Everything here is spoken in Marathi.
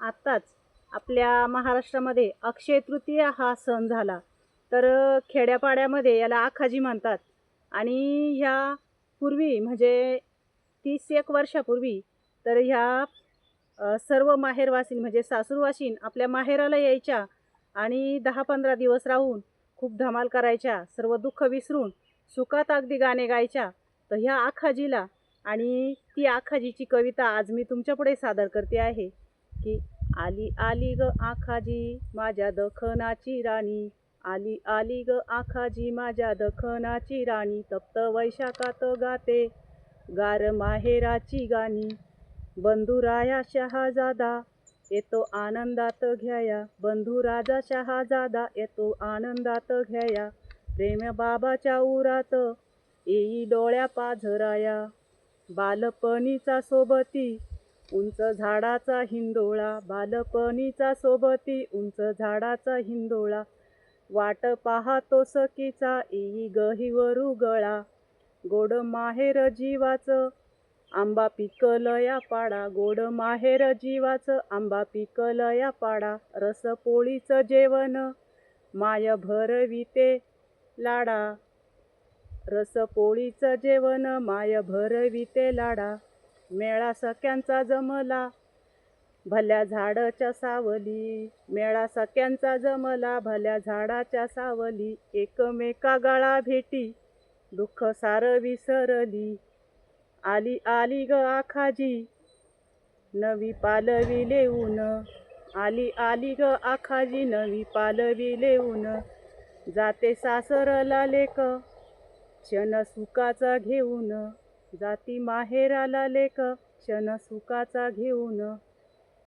आत्ताच आपल्या महाराष्ट्रामध्ये अक्षय तृतीया हा सण झाला. तर खेड्यापाड्यामध्ये याला आखाजी म्हणतात. आणि ह्या पूर्वी म्हणजे तीस एक वर्षापूर्वी तर ह्या सर्व माहेरवासीन म्हणजे सासूरवासीन आपल्या माहेराला यायच्या आणि दहा पंधरा दिवस राहून खूप धमाल करायच्या सर्व दुःख विसरून सुखात अगदी गाणे गायच्या. तर ह्या आखाजीला आणि ती आखाजीची कविता आज मी तुमच्यापुढे सादर करते आहे. की आली आली ग आखाजी माझ्या दखनाची राणी. आली आली ग आखाजी माझ्या दखनाची राणी. तप्त वैशाखात गाते गार माहेराची गाणी. बंधुराया शहाजादा येतो आनंदात घ्याया. बंधुराजा शहाजादा येतो आनंदात घ्याया. प्रेम बाबाच्या उरात येई डोळ्या पाझराया. बालपणीचा सोबती उंच झाडाचा हिंदोळा बालपणीचा सोबती उंच झाडाचा हिंदोळा. वाट पाहतो सकीचा येई गहीवरू गळा. गोड माहेर जीवाचं आंबा पिकलया पाडा. गोड माहेर जीवाचं आंबा पिकलया पाडा. रसपोळीचं जेवण माय भरविते लाडा. रसपोळीचं जेवण माय भरविते लाडा. मेळा सख्यांचा जमला भल्या झाडाच्या सावली. मेळा सख्यांचा जमला भल्या झाडाच्या सावली. एकमेका गळा भेटी दुःख सार विसरली. आली आली ग आखाजी नवी पालवी लेऊन. आली आली ग आखाजी नवी पालवी लेऊन. जाते सासरला लेक क्षण सुखाचा घेऊन. जाती माहेराला लेक क्षण सुखाचा घेऊन